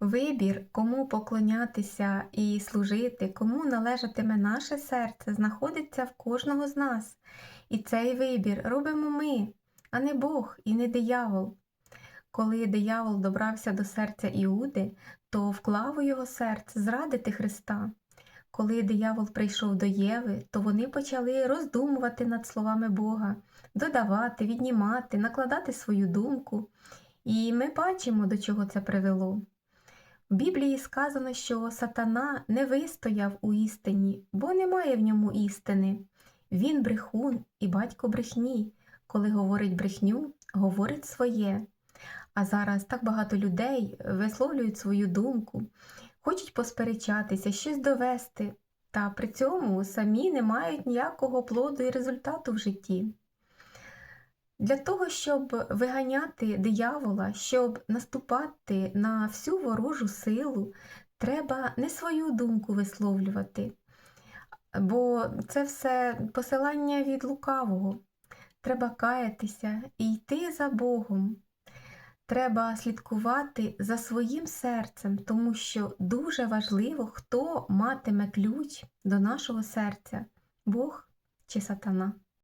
Вибір, кому поклонятися і служити, кому належатиме наше серце, знаходиться в кожного з нас. І цей вибір робимо ми, а не Бог і не диявол. Коли диявол добрався до серця Іуди, то вклав у його серце зрадити Христа. Коли диявол прийшов до Єви, то вони почали роздумувати над словами Бога, додавати, віднімати, накладати свою думку. І ми бачимо, до чого це привело. В Біблії сказано, що сатана не вистояв у істині, бо немає в ньому істини. Він брехун і батько брехні. Коли говорить брехню, говорить своє. А зараз так багато людей висловлюють свою думку, хочуть посперечатися, щось довести, та при цьому самі не мають ніякого плоду і результату в житті. Для того, щоб виганяти диявола, щоб наступати на всю ворожу силу, треба не свою думку висловлювати, бо це все посилання від лукавого. Треба каятися і йти за Богом. Треба слідкувати за своїм серцем, тому що дуже важливо, хто матиме ключ до нашого серця Бог чи сатана.